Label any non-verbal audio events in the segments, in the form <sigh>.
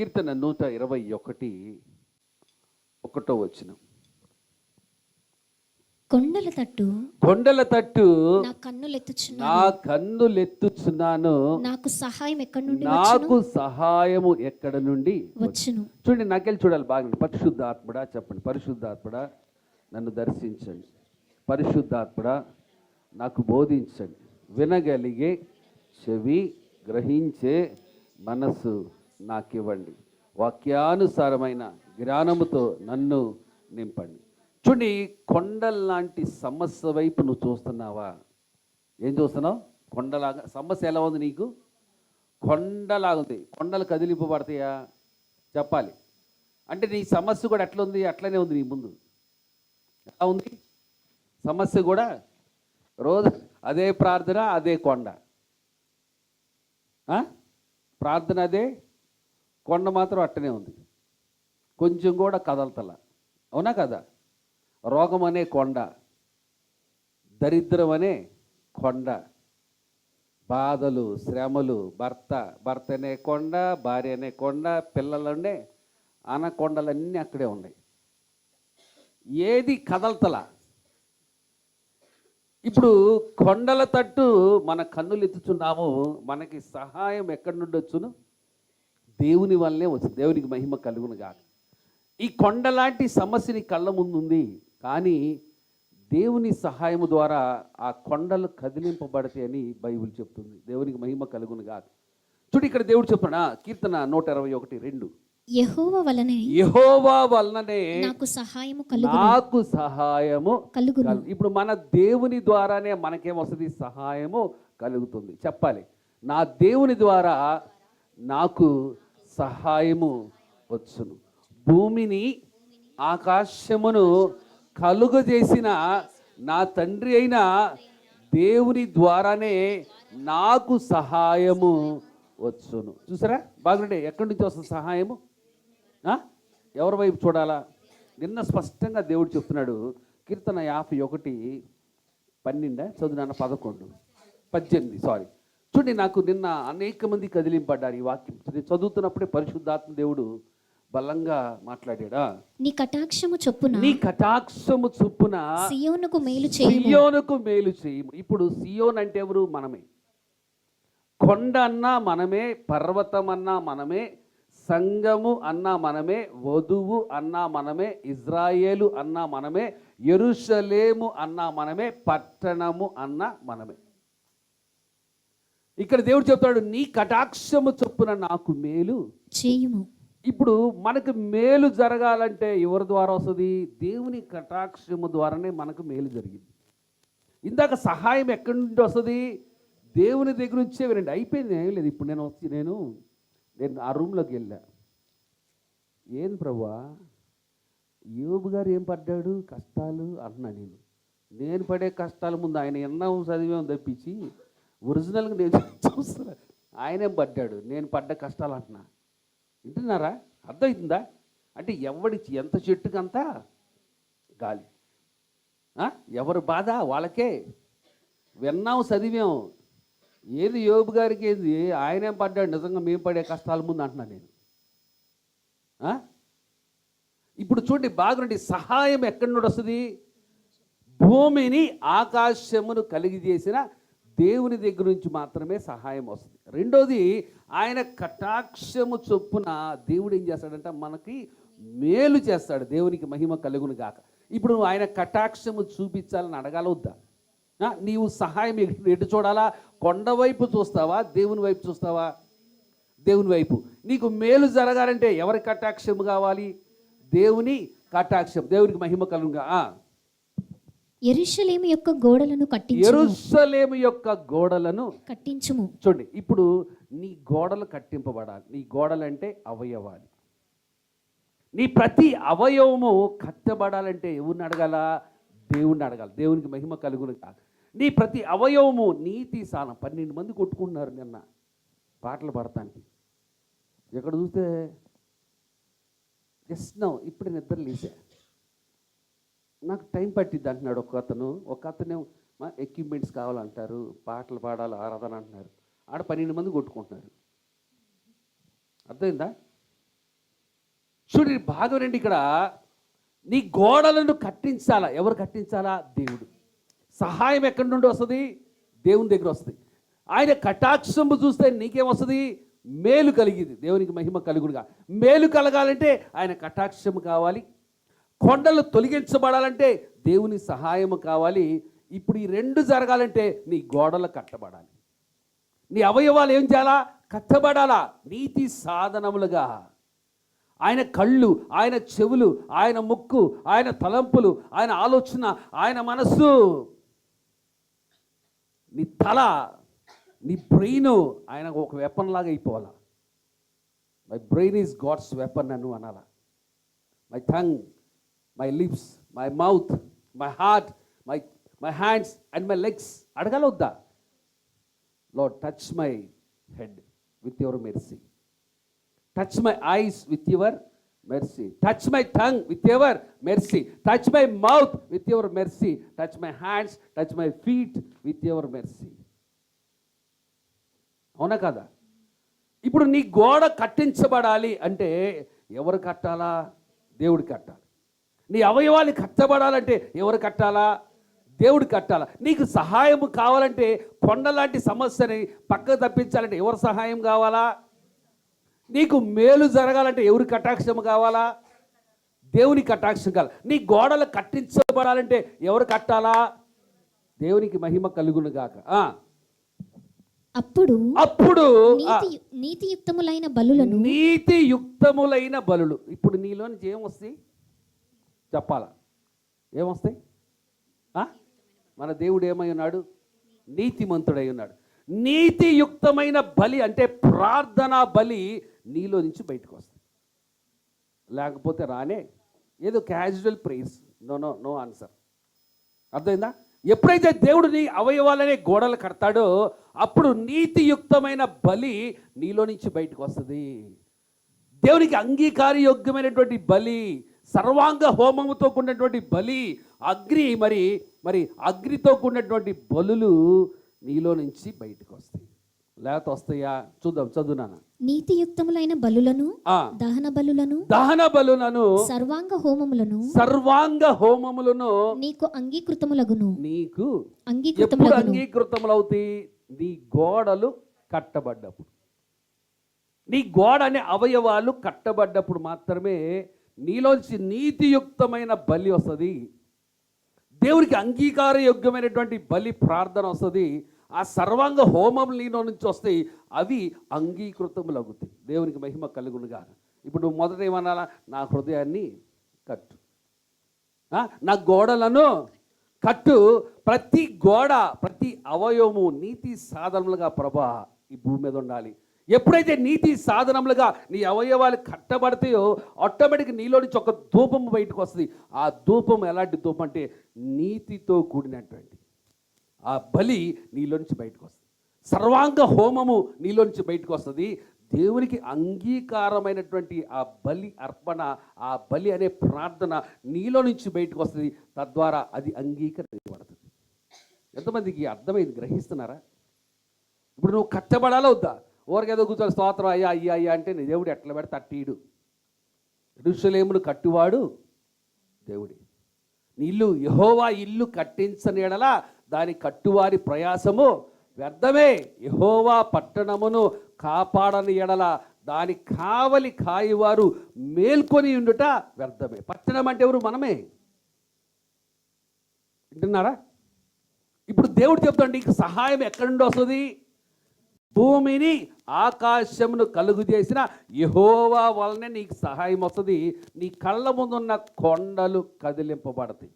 కీర్తన నూట ఇరవై ఒకటి ఒకటో వచ్చిన కొండల తట్టు కొండల తట్టు నా కన్నులెత్తుచున్నా నా కన్నులెత్తుచున్నాను. నాకు సహాయం ఎక్కడి నుండి నాకు సహాయము ఎక్కడ నుండి వచ్చును? చూడండి నాకెళ్ళి చూడాలి బాగా పరిశుద్ధాత్ముడా చెప్పండి. పరిశుద్ధాత్ముడా నన్ను దర్శించండి. పరిశుద్ధాత్ముడా నాకు బోధించండి. వినగలిగే చెవి గ్రహించే మనస్సు. నాకివ్వండి. వాక్యానుసారమైన జ్ఞానముతో నన్ను నింపండి. చూడండి కొండల్లాంటి సమస్య వైపు నువ్వు చూస్తున్నావా? ఏం చూస్తున్నావు? కొండలాగా సమస్య ఎలా ఉంది నీకు? కొండలాగుంది కొండలు కదిలింపబడతాయా? చెప్పాలి. అంటే నీ సమస్య కూడా ఎట్లా ఉంది అట్లనే ఉంది నీ ముందు. ఎలా ఉంది? సమస్య కూడా రోజు అదే ప్రార్థన అదే కొండ. ప్రార్థన అదే కొండ మాత్రం అట్టనే ఉంది. కొంచెం కూడా కదలతల. అవునా కదా? రోగం అనే కొండ. దరిద్రం అనే కొండ. బాధలు శ్రమలు భర్త. భర్త అనే కొండ భార్య అనే కొండ పిల్లలనే అనకొండలన్నీ అక్కడే ఉన్నాయి. ఏది కదలతల? ఇప్పుడు కొండల తట్టు మన కన్నులు ఎత్తుచున్నాము మనకి సహాయం ఎక్కడి నుండి వచ్చును దేవుని వల్లనే వచ్చింది. దేవునికి మహిమ కలుగును కాక ఈ కొండలాంటి సమస్య నీ కళ్ళ ముందు ఉంది కానీ దేవుని సహాయము ద్వారా ఆ కొండలు కదిలింపబడతాయి అని బైబిల్ చెప్తుంది. దేవునికి మహిమ కలుగును కాక చూడు ఇక్కడ దేవుడు చెప్తున్నా కీర్తన నూట ఇరవై ఒకటి రెండు. యెహోవ వలనే యహోవా వలననే నాకు సహాయము కలుగు నాకు సహాయము ఇప్పుడు మన దేవుని ద్వారానే మనకేమొస్తుంది సహాయము కలుగుతుంది. చెప్పాలి. నా దేవుని ద్వారా నాకు సహాయము వచ్చును. భూమిని ఆకాశమును కలుగజేసిన నా తండ్రి అయిన దేవుని ద్వారానే నాకు సహాయము వచ్చును. చూసారా? బాగుండే ఎక్కడి నుంచి వస్తుంది సహాయము? ఎవరి వైపు చూడాలా? నిన్న స్పష్టంగా దేవుడు చెప్తున్నాడు. కీర్తన యాభై ఒకటి పన్నెండా? చదువునాన్న పదకొండు. పద్దెనిమిది సారీ చూడండి నాకు నిన్న అనేక మంది కదిలింపడ్డారు ఈ వాక్యం. నేను చదువుతున్నప్పుడే పరిశుద్ధాత్మ దేవుడు బలంగా మాట్లాడాడా? నీ కటాక్షము చొప్పున నీ కటాక్షము చొప్పున సియోనుకు మేలు చేయుము. సియోనుకు మేలు చేయము. ఇప్పుడు సియోన్ అంటే ఎవరు? మనమే. కొండ అన్నా మనమే పర్వతం అన్నా మనమే సంగము అన్నా మనమే వధువు అన్నా మనమే ఇజ్రాయేలు అన్నా మనమే ఎరుషలేము అన్నా మనమే పట్టణము అన్నా మనమే. ఇక్కడ దేవుడు చెప్తాడు నీ కటాక్షము చొప్పున నాకు మేలు. చేయుము. ఇప్పుడు మనకు మేలు జరగాలంటే ఎవరి ద్వారా వస్తుంది? దేవుని కటాక్షము ద్వారానే మనకు మేలు జరిగింది. ఇందాక సహాయం ఎక్కడి నుండి వస్తుంది? దేవుని దగ్గర నుంచే వినండి. అయిపోయింది ఏం లేదు. ఇప్పుడు నేను వచ్చి నేను నేను ఆ రూమ్లోకి వెళ్ళా. ఏం ప్రభా యోబు గారు ఏం పడ్డాడు? కష్టాలు? అంటున్నా నేను. నేను పడే కష్టాల ముందు ఆయన ఎన్నాం చదివాం తప్పించి ఒరిజినల్గా నేను <laughs> చూస్తున్నా. ఆయనేం పడ్డాడు. నేను పడ్డ కష్టాలు అంటున్నా. వింటున్నారా? అర్థమవుతుందా అంటే ఎవడి ఎంత చెట్టుకంతా గాలి. ఎవరు బాధ? వాళ్ళకే. విన్నాం చదివాం. ఏది యోబు గారికి ఏది? ఆయనేం పడ్డాడు. నిజంగా మేము పడే కష్టాల ముందు అంటున్నా నేను. ఇప్పుడు చూడండి బాగుండి సహాయం ఎక్కడి నుండి వస్తుంది? భూమిని ఆకాశమును కలిగి చేసిన దేవుని దగ్గర నుంచి మాత్రమే సహాయం వస్తుంది. రెండోది ఆయన కటాక్షము చొప్పున దేవుడు ఏం చేస్తాడంటే? మనకి మేలు చేస్తాడు. దేవునికి మహిమ కలుగును గాక. ఇప్పుడు నువ్వు ఆయన కటాక్షము చూపించాలని అడగాలొద్దా? వద్దా నీవు సహాయం ఎటు- చూడాలా? కొండ వైపు చూస్తావా? దేవుని వైపు చూస్తావా? దేవుని వైపు. నీకు మేలు జరగాలంటే ఎవరి కటాక్షము కావాలి? దేవుని కటాక్షం. దేవునికి మహిమ కలుగుగా ఎరుషలేము యొక్క గోడలను కట్టించుము. యెరూషలేము యొక్క గోడలను కట్టించుము. చూడండి ఇప్పుడు నీ గోడలు కట్టింపబడాలి. నీ గోడలు అంటే అవయవాలు. నీ ప్రతి అవయవము కట్టబడాలంటే ఎవరిని అడగాల? దేవుణ్ణి అడగాలి. దేవునికి మహిమ కలుగును కాదు నీ ప్రతి అవయవము నీతి సానం. పన్నెండు మంది కొట్టుకుంటున్నారు నిన్న పాటలు పాడటానికి. ఎక్కడ చూస్తే? జస్ట్ నో ఇప్పుడు నిద్ర లేచా? నాకు టైం పట్టిద్ది అంటున్నాడు ఒక అతను. ఒక అతను ఎక్విప్మెంట్స్ కావాలంటారు పాటలు పాడాలి ఆరాధన అంటున్నారు. ఆడ పన్నెండు మంది కొట్టుకుంటున్నారు. అర్థమైందా? చూడండి భాగం రండి ఇక్కడ. నీ గోడలను కట్టించాలా? ఎవరు కట్టించాలా? దేవుడు. సహాయం ఎక్కడి నుండి వస్తుంది? దేవుని దగ్గర వస్తుంది. ఆయన కటాక్షము చూస్తే నీకేం వస్తుంది? మేలు కలిగింది. దేవునికి మహిమ కలుగుడుగా. మేలు కలగాలంటే ఆయన కటాక్షము కావాలి. కొండలు తొలగించబడాలంటే దేవుని సహాయం కావాలి. ఇప్పుడు ఈ రెండు జరగాలంటే నీ గోడలు కట్టబడాలి. నీ అవయవాలు ఏం చేయాలా? కట్టబడాలా? నీతి సాధనములుగా. ఆయన కళ్ళు ఆయన చెవులు ఆయన ముక్కు ఆయన తలంపులు ఆయన ఆలోచన ఆయన మనస్సు నీ తల నీ బ్రెయిన్ ఆయన ఒక వెపన్ లాగా అయిపోవాలా. My brain is god's weapon అను అనాలా. My tongue my lips my mouth my heart my my hands and my legs అడగలొద్దా? లో touch my head with your mercy touch my eyes with your mercy touch my tongue with your mercy touch my mouth with your mercy touch my hands touch my feet with your mercy అవునా కదా? ఇప్పుడు నీ గోడ కట్టించబడాలి అంటే ఎవరు కట్టాలా? దేవుడు కట్టాలి. నీ అవయవాలు కట్టబడాలంటే ఎవరు కట్టాలా? దేవుడు కట్టాలా? నీకు సహాయం కావాలంటే కొండలాంటి సమస్యని పక్కకు తప్పించాలంటే ఎవరు సహాయం కావాలా? నీకు మేలు జరగాలంటే ఎవరి కటాక్షం కావాలా? దేవుని కటాక్షం కావాలి. నీ గోడలు కట్టించబడాలంటే ఎవరు కట్టాలా? దేవునికి మహిమ కలుగును గాక. అప్పుడు అప్పుడు నీతియుక్తములైన బలులను నీతియుక్తములైన బలులు. ఇప్పుడు నీలో నుంచి ఏమొస్తాయి చెప్పాలా? ఏమొస్తాయి? మన దేవుడు ఏమై ఉన్నాడు? నీతిమంతుడై ఉన్నాడు. నీతియుక్తమైన బలి అంటే ప్రార్థనా బలి నీలో నుంచి బయటకు వస్తుంది. లేకపోతే రానే ఏదో casual praise no no no answer అర్థమైందా? ఎప్పుడైతే దేవుడు నీ అవయవాలనే గోడలు కడతాడో అప్పుడు నీతియుక్తమైన బలి నీలో నుంచి బయటకు వస్తుంది. దేవునికి అంగీకారయోగ్యమైనటువంటి బలి సర్వాంగ హోమముతో కూడినటువంటి బలి అగ్ని మరి మరి అగ్నితో కూడినటువంటి బలులు నీలో నుంచి బయటకు వస్తాయి. లేకపోతే వస్తాయా? చూద్దాం చదువునాను నీతియుక్తములైన బలులను దహన బలులను దహన బలులను సర్వాంగ హోమములను సర్వాంగ హోమములను నీకు అంగీకృతములగును. నీకు ఎప్పుడు అంగీకృతములగును అంగీకృతములవుతాయి? నీ గోడలు కట్టబడ్డప్పుడు. నీ గోడ అనే అవయవాలు కట్టబడ్డప్పుడు మాత్రమే నీలోంచి నీతియుక్తమైన బలి వస్తుంది. దేవునికి అంగీకారయోగ్యమైనటువంటి బలి ప్రార్థన వస్తుంది. ఆ సర్వాంగ హోమం నీలో నుంచి వస్తాయి అవి అంగీకృతములగుతాయి. దేవునికి మహిమ కలుగునుగా ఇప్పుడు నువ్వు మొదట ఏమనాలా? నా హృదయాన్ని కట్టు. నా గోడలను కట్టు. ప్రతి గోడ ప్రతి అవయవము నీతి సాధనములుగా ప్రభా ఈ భూమి మీద ఉండాలి. ఎప్పుడైతే నీతి సాధనములుగా నీ అవయవాలు కట్టబడతాయో ఆటోమేటిక్ నీలో నుంచి ఒక ధూపం బయటకు వస్తుంది. ఆ ధూపం ఎలాంటి ధూపం అంటే నీతితో కూడినటువంటి. ఆ బలి నీలో నుంచి బయటకు వస్తుంది. సర్వాంగ హోమము నీలో నుంచి బయటకు వస్తుంది. దేవునికి అంగీకారమైనటువంటి ఆ బలి అర్పణ ఆ బలి అనే ప్రార్థన నీలో నుంచి బయటకు వస్తుంది. తద్వారా అది అంగీకరించబడుతుంది. ఎంతమందికి అర్థమైంది? గ్రహిస్తున్నారా? ఇప్పుడు నువ్వు కట్టబడాలా వద్దా? ఊరికేదో కూర్చొని స్తోత్రం అయ్యా అయ్యా అయ్యా అంటే నీ దేవుడు ఎట్లా పెడితే తట్టీడు ఎరుషలేమును కట్టువాడు దేవుడి. నీ ఇల్లు యహోవా ఇల్లు కట్టించని ఎడలా దాని కట్టువారి ప్రయాసము వ్యర్థమే. యహోవా పట్టణమును కాపాడని ఎడల దాని కావలి కాయవారు మేల్కొని ఉండుట వ్యర్థమే. పట్టణం అంటే ఎవరు? మనమే. వింటున్నారా? ఇప్పుడు దేవుడు చెప్తాడు నీకు సహాయం ఎక్కడి నుండి వస్తుంది? భూమిని ఆకాశమును కలుగు చేసిన యహోవా వలనే నీకు సహాయం వస్తుంది. నీ కళ్ళ ముందున్న కొండలు కదిలింపబడతాయి.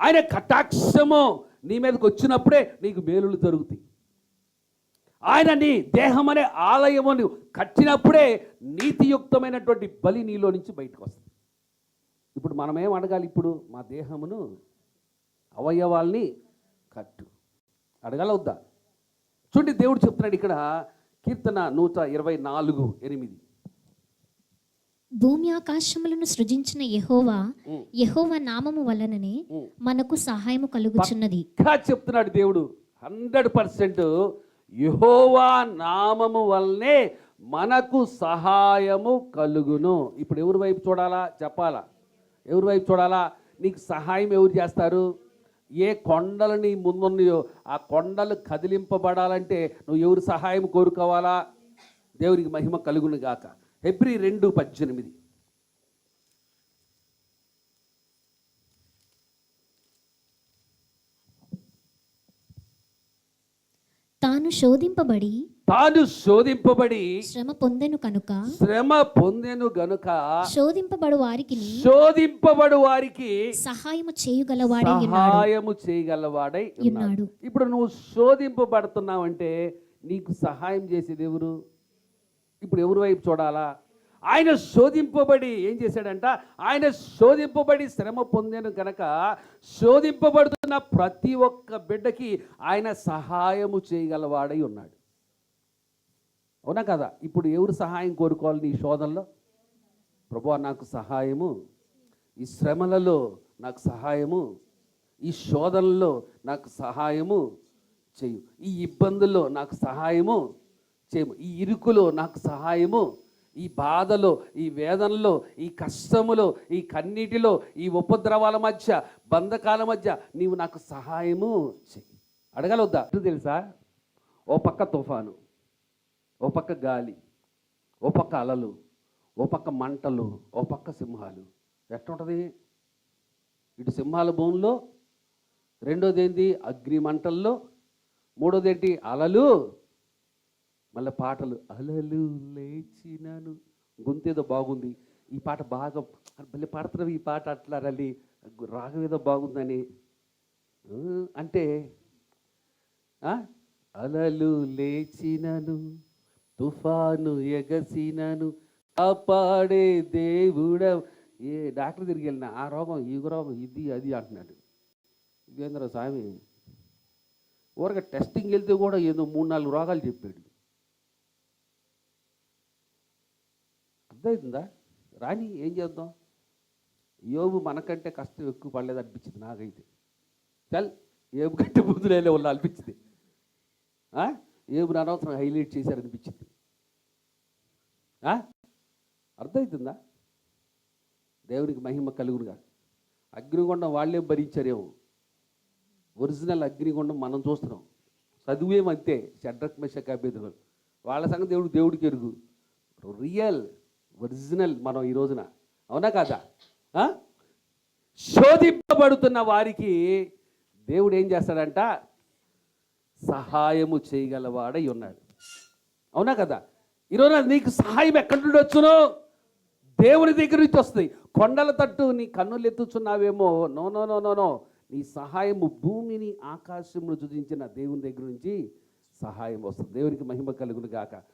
ఆయన కటాక్షము నీ మీదకి వచ్చినప్పుడే నీకు మేలులు జరుగుతాయి. ఆయన నీ దేహం అనే ఆలయమును కట్టినప్పుడే నీతియుక్తమైనటువంటి బలి నీలో నుంచి బయటకు వస్తుంది. ఇప్పుడు మనం ఏం అడగాలి ఇప్పుడు? మా దేహమును అవయవాల్ని కట్టు. అడగలవుద్దా చూడండి దేవుడు చెప్తున్నాడు ఇక్కడ కీర్తన నూట ఇరవై నాలుగు ఎనిమిది. భూమి ఆకాశములను సృజించిన యెహోవా. యెహోవా నామము వలననే. మనకు సహాయము కలుగుచున్నది. చెప్తున్నాడు దేవుడు. హండ్రెడ్ పర్సెంట్ యహోవా నామము వల్లనే మనకు సహాయము కలుగును. ఇప్పుడు ఎవరి వైపు చూడాలా? చెప్పాలా? ఎవరి వైపు చూడాలా? నీకు సహాయం ఎవరు చేస్తారు? ఏ కొండలు నీ ముందున్నాయో ఆ కొండలు కదిలింపబడాలంటే నువ్వు ఎవరు సహాయం కోరుకోవాలా? దేవునికి మహిమ కలుగును గాక హెబ్రి రెండు పద్దెనిమిది. తాను శోధింపబడి తాను శోధింపబడి శ్రమ పొందెను కనుక శ్రమ పొందెను గనుక శోధింపబడు వారికి శోధింపబడు వారికి సహాయము చేయగలవాడై సహాయము చేయగలవాడై ఉన్నాడు. ఉన్నాడు. ఇప్పుడు నువ్వు శోధింపబడుతున్నావంటే నీకు సహాయం చేసేది ఎవరు? ఇప్పుడు ఎవరి వైపు చూడాలా? ఆయన శోధింపబడి ఏం చేశాడంట? ఆయన శోధింపబడి శ్రమ పొందాను కనుక శోధింపబడుతున్న ప్రతి ఒక్క బిడ్డకి ఆయన సహాయము చేయగలవాడై ఉన్నాడు. అవునా కదా? ఇప్పుడు ఎవరు సహాయం కోరుకోవాలి నీ శోధనలో? ప్రభు నాకు సహాయము. ఈ శ్రమలలో నాకు సహాయము. ఈ శోధనలో నాకు సహాయము చేయు. ఈ ఇబ్బందుల్లో నాకు సహాయము చేయము. ఈ ఇరుకులో నాకు సహాయము ఈ బాధలో ఈ వేదనలో ఈ కష్టములో ఈ కన్నీటిలో ఈ ఉపద్రవాల మధ్య బంధకాల మధ్య నీవు నాకు సహాయము చెయ్యి అడగలొద్దా? తెలుసా? ఓ పక్క తుఫాను ఓ పక్క గాలి ఓ పక్క అలలు ఓ పక్క మంటలు ఓ పక్క సింహాలు. ఎట్టుంటుంది ఇటు సింహాల భూమిలో రెండోది ఏంటి అగ్ని మంటల్లో మూడోది ఏంటి అలలు మళ్ళీ పాటలు అలలు లేచినాను. గొంతేదో బాగుంది. ఈ పాట బాగా మళ్ళీ పాడుతున్నావు ఈ పాట అట్లా రల్లి రాగం ఏదో బాగుందని. అంటే ఆ? అలలు లేచినను తుఫాను ఎగసినను కాపాడే దేవుడ ఏ డాక్టర్ తిరిగి వెళ్ళిన ఆ రోగం ఈ రోగం ఇది అది అంటున్నాడు. ఇదేంద్ర స్వామి ఊరక టెస్టింగ్ వెళ్తే కూడా ఏదో మూడు నాలుగు రోగాలు చెప్పాడు. అర్థమవుతుందా రాని ఏం చేద్దాం? యోబు మనకంటే కష్టం ఎక్కువ పడలేదు అనిపించింది నాకైతే. చల్ ఏబు కంటే ముందులే వాళ్ళు అనిపించింది. ఏబు ఏబుని అనవసరం హైలైట్ చేశారనిపించింది. ఆ? అర్థమవుతుందా దేవునికి మహిమ కలుగురుగా అగ్నిగుండం వాళ్ళేం భరించారేమో. ఒరిజినల్ అగ్నిగుండం మనం చూస్తున్నాం. చదువేమంతే షడ్రక్ మెషక్ అభ్యర్థులు వాళ్ళ సంగతి దేవుడు దేవుడికి ఎరుగు. రియల్. ఒరిజినల్ మనం ఈ రోజున. అవునా కాదా? శోధింపబడుతున్న వారికి దేవుడు ఏం చేస్తాడంట? సహాయము చేయగలవాడై ఉన్నాడు. అవునా కదా? ఈరోజు నీకు సహాయం ఎక్కడి నుండి వచ్చునో? దేవుని దగ్గర నుంచి వస్తుంది. కొండల తట్టు నీ కన్నులు ఎత్తుచున్నావేమో? No no no no no. నీ సహాయము భూమిని ఆకాశమును చూపించిన దేవుని దగ్గర నుంచి సహాయం వస్తుంది. దేవునికి మహిమ కలుగును గాక.